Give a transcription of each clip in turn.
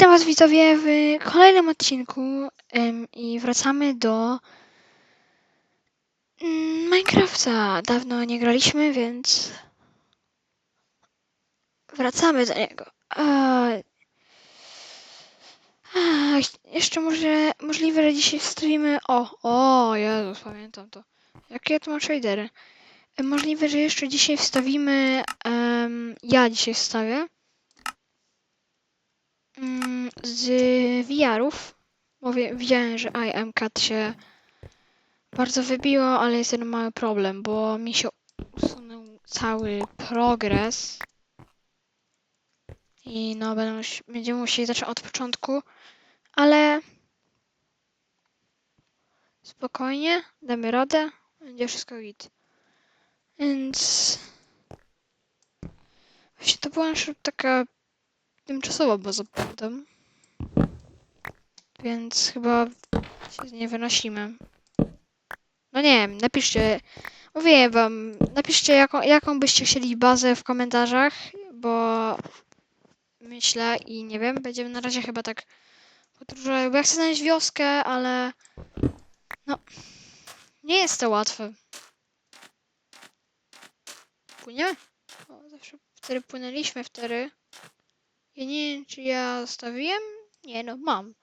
Witam Was widzowie w kolejnym odcinku em, i wracamy do mm, Minecrafta. Dawno nie graliśmy, więc wracamy do niego. A, a, jeszcze może możliwe, że dzisiaj wstawimy. O, o, Jezus, pamiętam to. Jakie ja tu mam Możliwe, że jeszcze dzisiaj wstawimy. em, ja dzisiaj wstawię mm, z VR-ów, bo wie, widziałem, że I am Cat się bardzo wybiło, ale jest jeden mały problem, bo mi się usunął cały progres. I no, będę będziemy musieli zacząć od początku, ale spokojnie, damy radę, będzie wszystko git. Więc właśnie to była taka tymczasowa baza pamiętam. Więc chyba się z niej wynosimy. No nie wiem, napiszcie. Mówię wam, napiszcie jaką, jaką byście chcieli bazę w komentarzach, bo myślę i nie wiem, będziemy na razie chyba tak podróżować, bo ja chcę znaleźć wioskę, ale no, nie jest to łatwe. Płyniemy? O, zawsze wtedy płynęliśmy wtedy. Ja nie wiem, czy ja zostawiłem? Nie no, mam.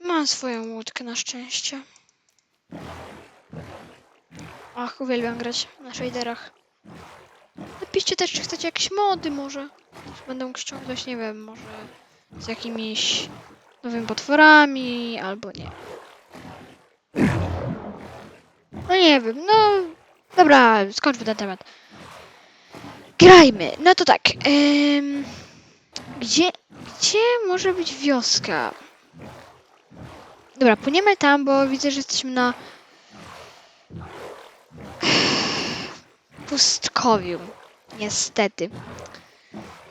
Mam swoją łódkę na szczęście. Ach, uwielbiam grać na shaderach. Napiszcie też, czy chcecie jakieś mody może. Mógł ściągnąć, nie wiem, może z jakimiś nowymi potworami, albo nie. No nie wiem, no... Dobra, skończmy ten temat. Grajmy. No to tak. em, gdzie, gdzie może być wioska? Dobra, płyniemy tam, bo widzę, że jesteśmy na pustkowiu. Niestety.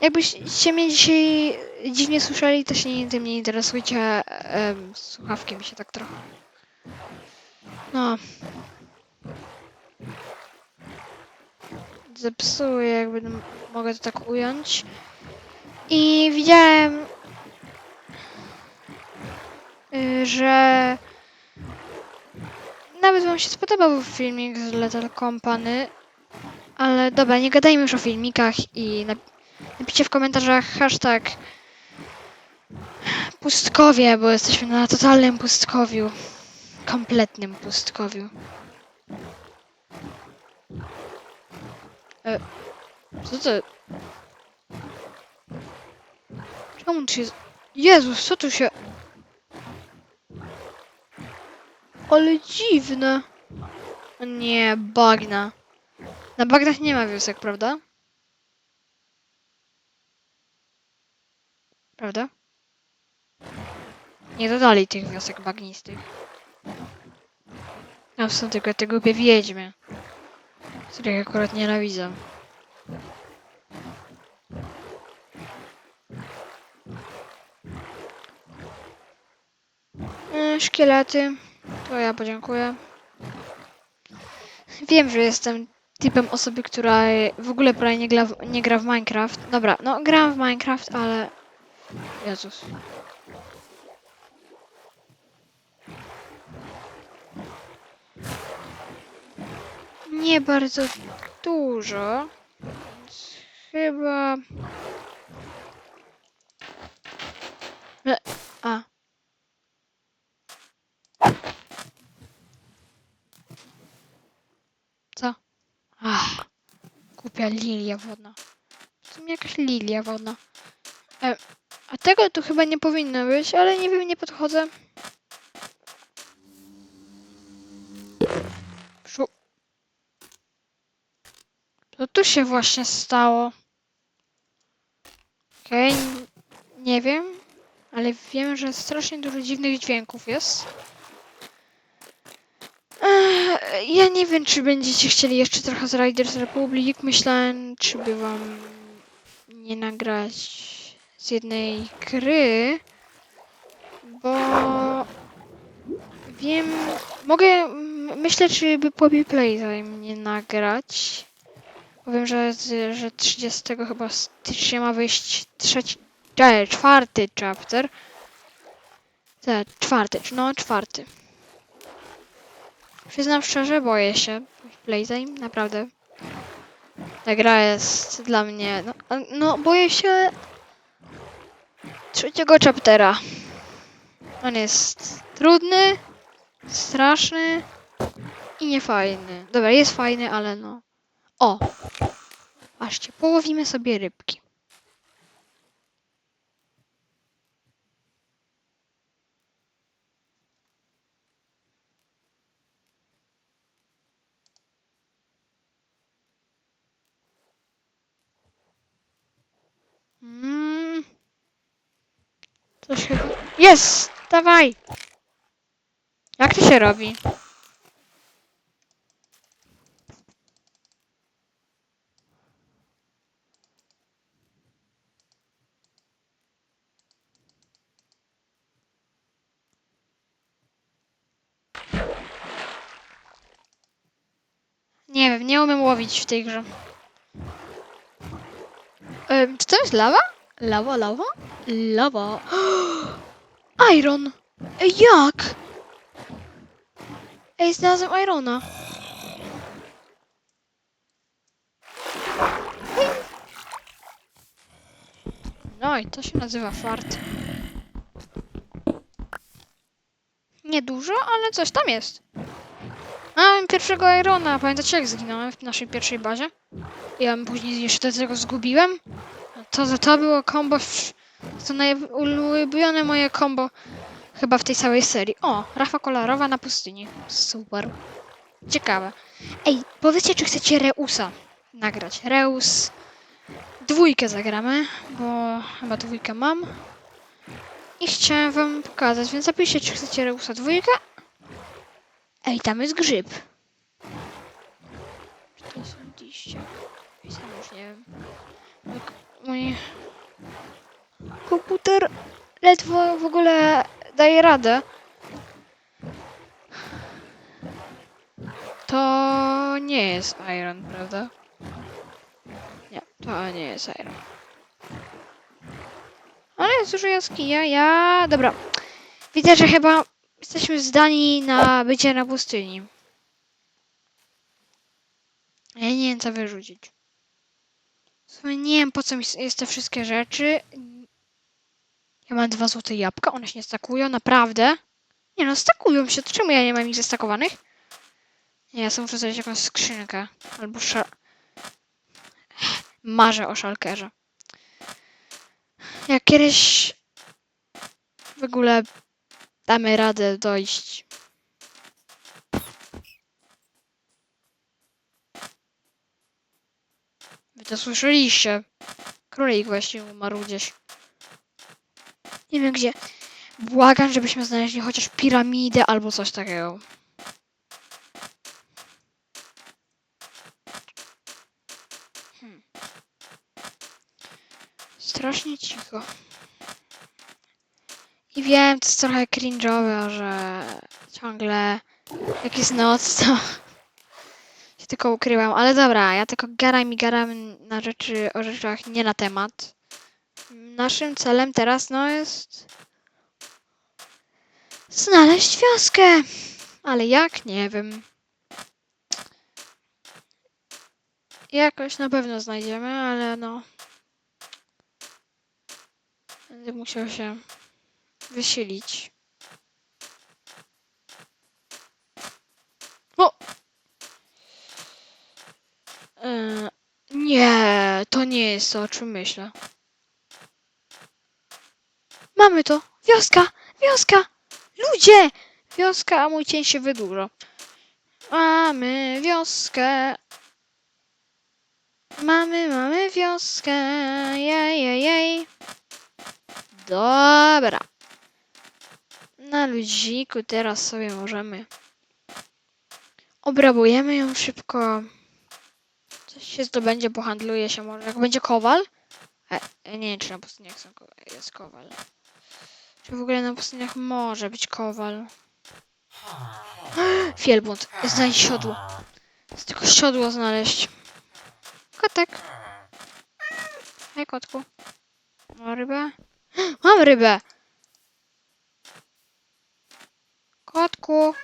Jakbyście mnie dzisiaj dziwnie słyszeli, to się nie, tym nie interesujcie. em, słuchawki mi się tak trochę. No. Zepsuły, jakby mogę to tak ująć. I widziałem, y, że nawet wam się spodobał filmik z Lethal Company, ale dobra, nie gadajmy już o filmikach i nap- napiszcie w komentarzach hashtag pustkowie, bo jesteśmy na totalnym pustkowiu. Kompletnym pustkowiu. E, co to? Czemu tu się... Jezus, co tu się... Ale dziwne. O nie, bagna. Na bagnach nie ma wiosek, prawda? Prawda? Nie dodali tych wiosek bagnistych. A są tylko te głupie wiedźmy, których akurat nienawidzę. Szkielety. To ja podziękuję. Wiem, że jestem typem osoby, która w ogóle prawie nie gra, w, nie gra w Minecraft. Dobra, no gram w Minecraft, ale... Jezus. Nie bardzo dużo. Więc chyba... E, A. Co? Ach, głupia lilia wodna. W sumie jakaś lilia wodna. E, a tego tu chyba nie powinno być, ale nie wiem, nie podchodzę. Szu. Co tu się właśnie stało? Okej, n- nie wiem, ale wiem, że strasznie dużo dziwnych dźwięków jest. Ja nie wiem, czy będziecie chcieli jeszcze trochę z Riders Republic. Myślałem, czy by wam nie nagrać z jednej gry, bo wiem, mogę, myślę, czy by Poppy Playtime nie nagrać. Powiem, że, że 30 chyba stycznia ma wyjść trzeci, Cześć, czwarty chapter. Tak, czwarty, no czwarty. Przyznam szczerze, boję się Playtime, naprawdę. Ta gra jest dla mnie, no, no boję się trzeciego chaptera. On jest trudny, straszny i niefajny. Dobra, jest fajny, ale no. O! Patrzcie, połowimy sobie rybki. Mm. To się... Jest! Dawaj! Jak to się robi? Nie wiem, nie umiem łowić w tej grze. Czy to jest lawa? Lawa, lawa? Lawa. Iron! Jak? Ej, znalazłem Irona. No i to się nazywa fart. Niedużo, ale coś tam jest. Mam pierwszego Irona. Pamiętacie jak zginąłem w naszej pierwszej bazie? Ja później jeszcze tego zgubiłem. To, to było combo. w- To najulubione moje combo chyba w tej całej serii. O, rafa kolorowa na pustyni. Super. Ciekawe. Ej, powiedzcie, czy chcecie Reusa nagrać. Reus. Dwójkę zagramy, bo chyba dwójkę mam. I chciałem wam pokazać, więc napiszcie, czy chcecie Reusa dwójkę. Ej, tam jest grzyb. Czy to są liście? Sam już nie wiem. Mój komputer ledwo w ogóle daje radę. To nie jest Iron, prawda? Nie, to nie jest Iron. Ale jest dużo jaskinia, ja... Dobra. Widzę, że chyba jesteśmy zdani na bycie na pustyni. Ja nie wiem, co wyrzucić. Sumie nie wiem, po co mi jest te wszystkie rzeczy. Ja mam dwa złote jabłka, one się nie stakują, naprawdę. Nie no, stakują się, to czemu ja nie mam ich zestakowanych? Nie, ja sobie muszę zrobić jakąś skrzynkę. Albo szal... Marzę o szalkerze. Jak kiedyś w ogóle damy radę dojść. Wy to słyszeliście. Królik właśnie umarł gdzieś. Nie wiem gdzie. Błagam, żebyśmy znaleźli chociaż piramidę albo coś takiego. Hmm. Strasznie cicho. I wiem, to jest trochę cringe'owe, że ciągle jak jest noc, to się tylko ukrywam. Ale dobra, ja tylko garam i garam na rzeczy, o rzeczach nie na temat. Naszym celem teraz, no, jest znaleźć wioskę. Ale jak? Nie wiem. Jakoś na pewno znajdziemy, ale no. Będę musiał się wysilić. O! E, nie, to nie jest to, o czym myślę. Mamy to! Wioska! Wioska! Ludzie! Wioska, a mój cień się wydłuża. Mamy wioskę. Mamy, mamy wioskę. Jej, jej, jej. Dobra. Na ludziku teraz sobie możemy. Obrabujemy ją szybko. Coś się zdobędzie, pohandluje się może. Jak będzie kowal? E, nie wiem, czy na ko- jest kowal. Czy w ogóle na pustyniach może być kowal? Wielbłąd. Znajdź siodło. Jest tylko siodło znaleźć. Kotek. Hej, kotku. Ma rybę? Mam rybę! Kotku!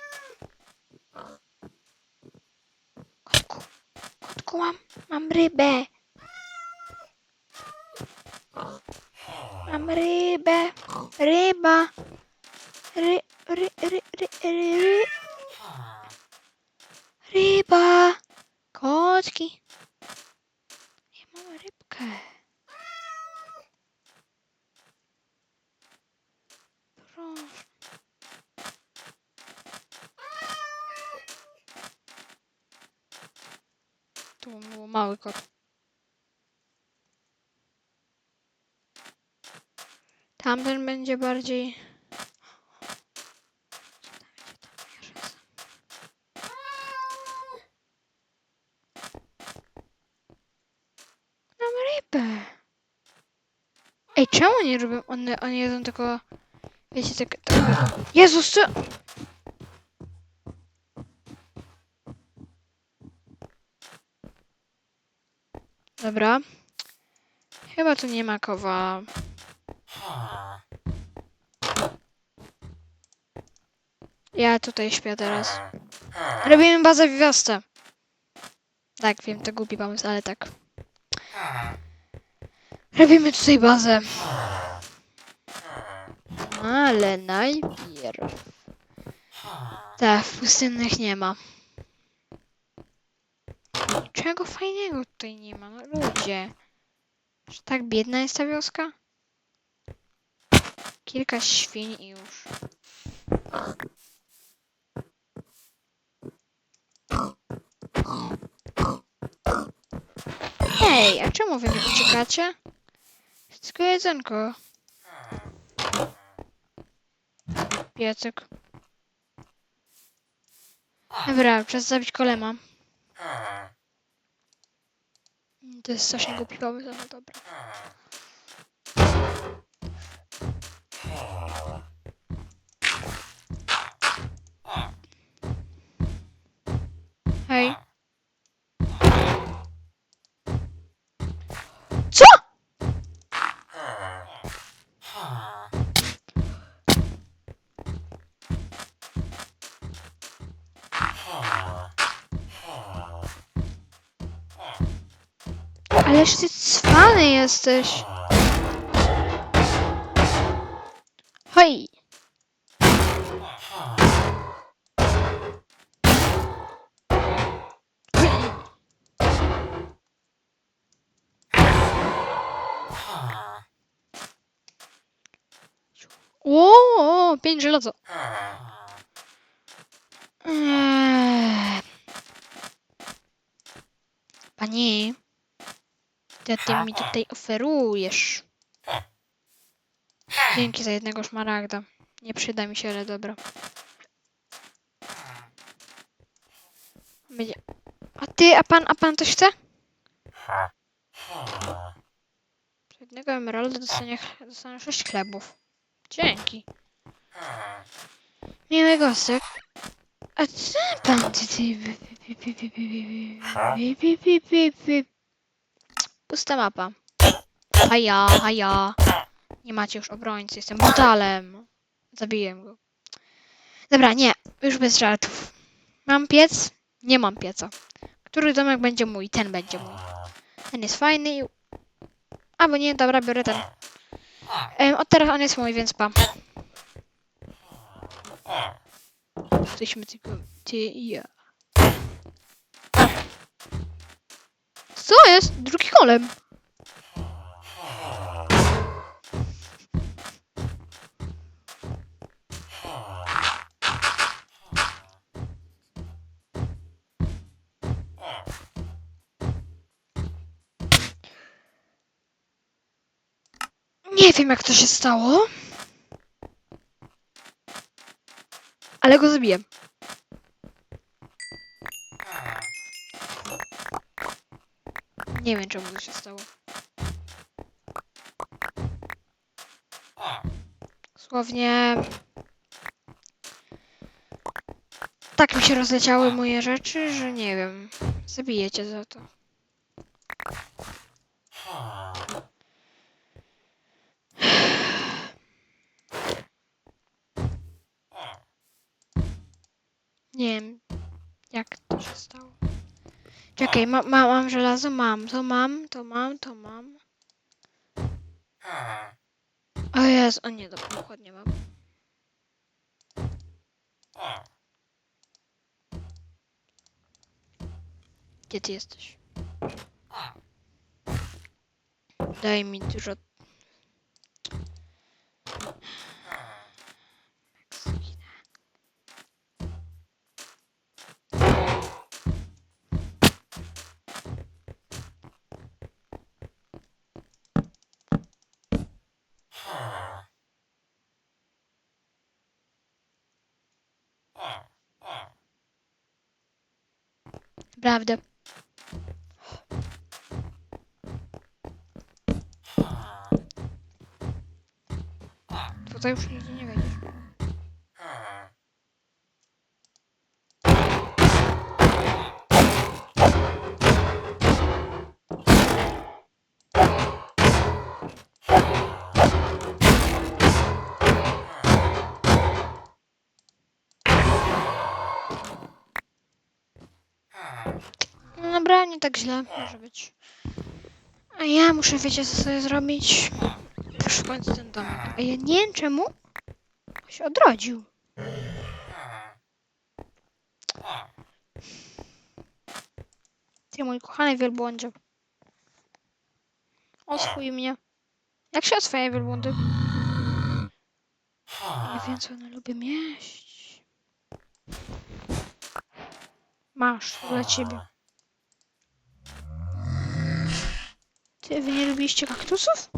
Kotku! Kotku, mam, mam rybę! Там риба, риба. Ри, ри, ри, ри, ри, ри. Риба. Кочки. Я мама рибка. Прошу. Тому мало кот. Tamten będzie bardziej... Mam rybę. Ej, czemu nie robią? One, one jedzą tylko... Wiecie, tak... tak... Jezus, co? Dobra. Chyba tu nie ma kowa. Ja tutaj śpię teraz. Robimy bazę w wiosce. Tak, wiem, to głupi pomysł, ale tak. Robimy tutaj bazę. Ale najpierw. Tak, w pustynnych nie ma. Czego fajnego tutaj nie ma? No ludzie. Że tak biedna jest ta wioska? Kilka świń i już. Hej, a czemu wy nie uciekacie? Tylko jedzonko. Piecyk. Dobra, czas zabić kolema. To jest strasznie głupi pomysł, ale dobra. Ależ ty cwany jesteś. Hej. O, pięć żelazo. Eee. Co ty mi tutaj oferujesz? Dzięki za jednego szmaragda. Nie przyda mi się, ale dobra. Będzie. A ty, a pan, a pan coś chce? Za jednego emeralda dostanie, dostanę sześć chlebów. Dzięki. Miły gostek. A co pan tutaj... Pusta mapa. A ja, a ja. Nie macie już obrońcy, jestem brutalem. Zabiję go. Dobra, nie, już bez żartów. Mam piec? Nie mam pieca. Który domek będzie mój? Ten będzie mój. Ten jest fajny i... Albo nie, dobra, biorę ten. Em, od teraz on jest mój, więc pa. Jesteśmy tylko ty i ja. Co jest? Drugi kolem. Nie wiem, jak to się stało. Ale go zabiję. Nie wiem czemu to się stało. Słownie... Tak mi się rozleciały moje rzeczy, że nie wiem. Zabijecie za to. Nie wiem, jak to się stało. Czekaj, ma, ma, mam żelazo? Mam. To mam, to mam, to mam. O Jezu, o nie, dobra, dokładnie mam. Gdzie ty jesteś? Daj mi dużo... Prawda. Tutaj już nie dobra, nie tak źle może być. A ja muszę, wiecie co sobie zrobić? Już w końcu ten domek. A ja nie wiem czemu się odrodził. Ty mój kochany wielbłądzie. Oswój mnie. Jak się oswaja wielbłądy? Nie wiem co one lubią jeść. Masz, dla ciebie. Ty, wy nie lubiliście kaktusów?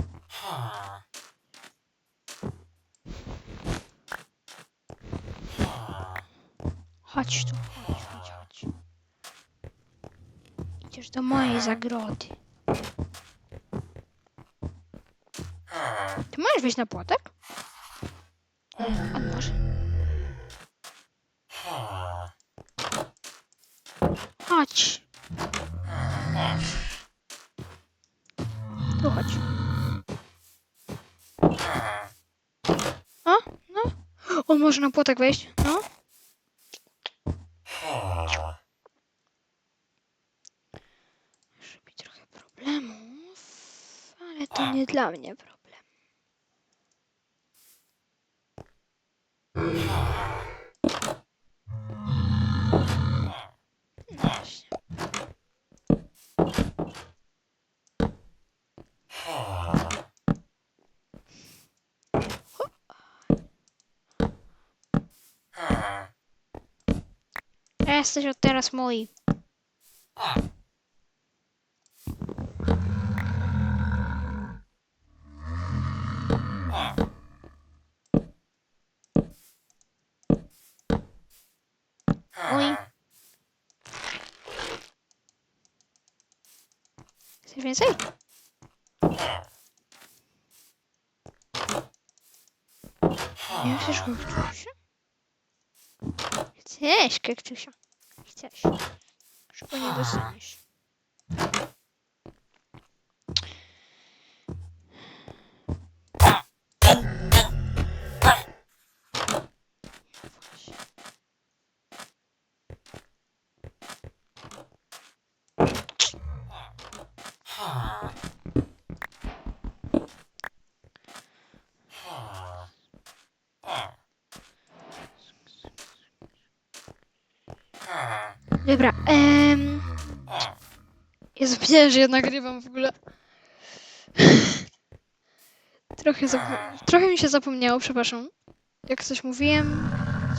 Chodź tu, chodź, chodź, chodź. Idziesz do mojej zagrody. Ty możesz wejść na płotek? A może? Może na płotek wejść, no. Robi trochę problemów, ale to nie dla mnie problem. No właśnie. Jesteś od teraz mój. Mój. Chcesz więcej? Nie chcesz Eş köktüşüm. İşte şu. Şunu da sanmış. Dobra, em... Ja zapomniałem, że ja nagrywam w ogóle. Trochę, trochę mi się zapomniało, przepraszam. Jak coś mówiłem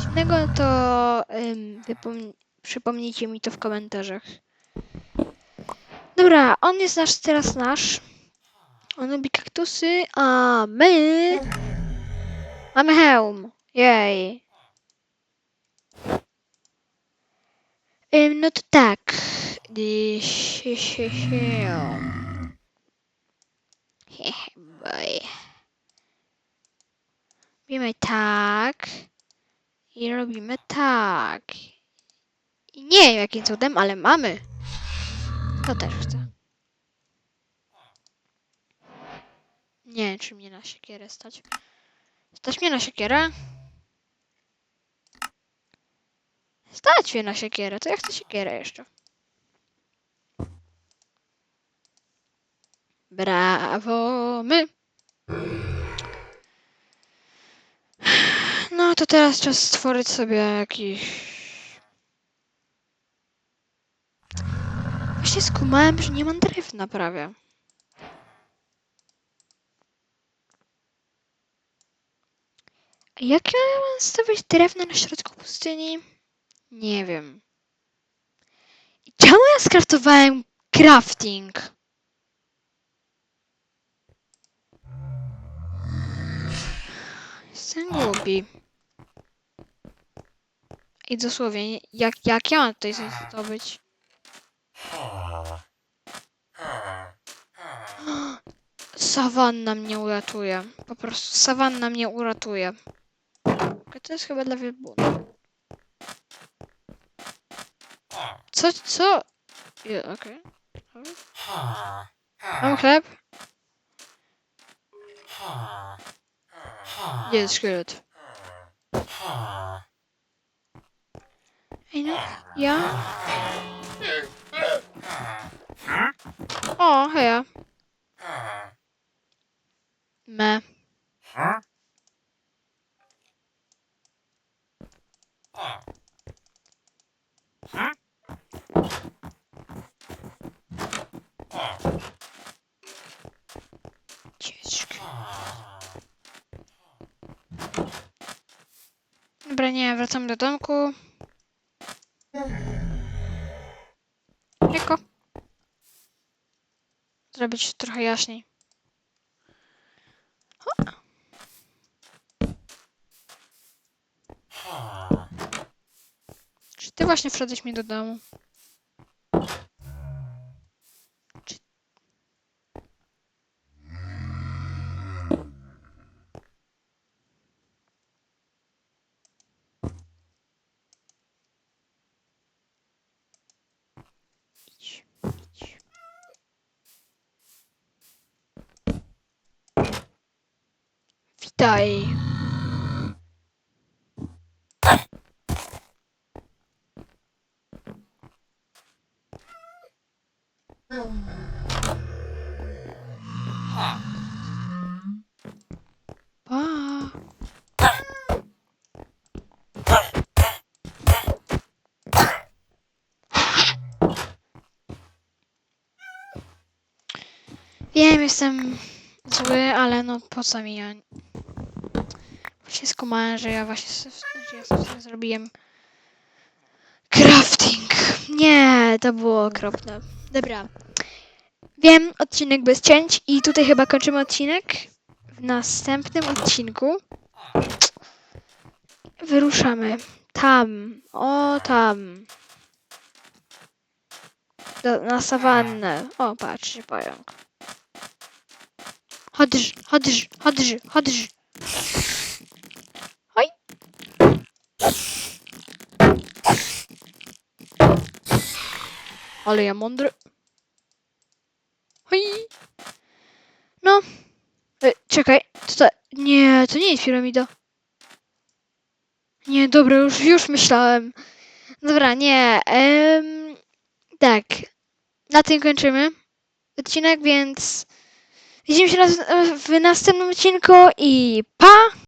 dziwnego, to wypom- przypomnijcie mi to w komentarzach. Dobra, on jest nasz, teraz nasz. On lubi kaktusy, a my... Mamy hełm. Jej. No to tak. Hehe, boy. Robimy tak. I robimy tak. I nie wiem jakim cudem, ale mamy. To też chcę. Nie wiem, czy mnie na siekierę stać. Stać mnie na siekierę? Stać mnie na siekierę, to ja chcę siekierę jeszcze. Brawo, my. No to teraz czas stworzyć sobie jakiś... Właśnie skumałem, że nie mam drewna prawie. Jak ja mam stawiać drewno na środku pustyni? Nie wiem. Czemu ja skraftowałem crafting? Jestem głupi. I dosłownie, jak, jak ja mam tutaj coś zdobyć? Sawanna mnie uratuje. Po prostu sawanna mnie uratuje. To jest chyba dla wielbłąda. Co, co? Je, Okej. Mam chleb? Gdzie jest szkielet? Ej no, ja... O, heja. Me. Ciężko. Dobra, nie, wracam do domku. Jako. Zrobić trochę jaśniej. Czy ty właśnie wszedłeś mi do domu? Witaj. Wiem, jestem zły, ale no po co mi ja... Właśnie skumałem, że ja właśnie że ja sobie zrobiłem crafting. Nie, to było okropne. Dobra. Wiem, odcinek bez cięć i tutaj chyba kończymy odcinek. W następnym odcinku wyruszamy tam, o tam. Do, na sawannę. O, patrzcie, pająk. Chodź, chodź, chodź, chodź. Ale ja mądry. Hoj. No. E, czekaj, to, to Nie, to nie jest piramida. Nie, dobra, już, już myślałem. Dobra, nie. tak. Na tym kończymy odcinek, więc widzimy się na, w następnym odcinku i pa!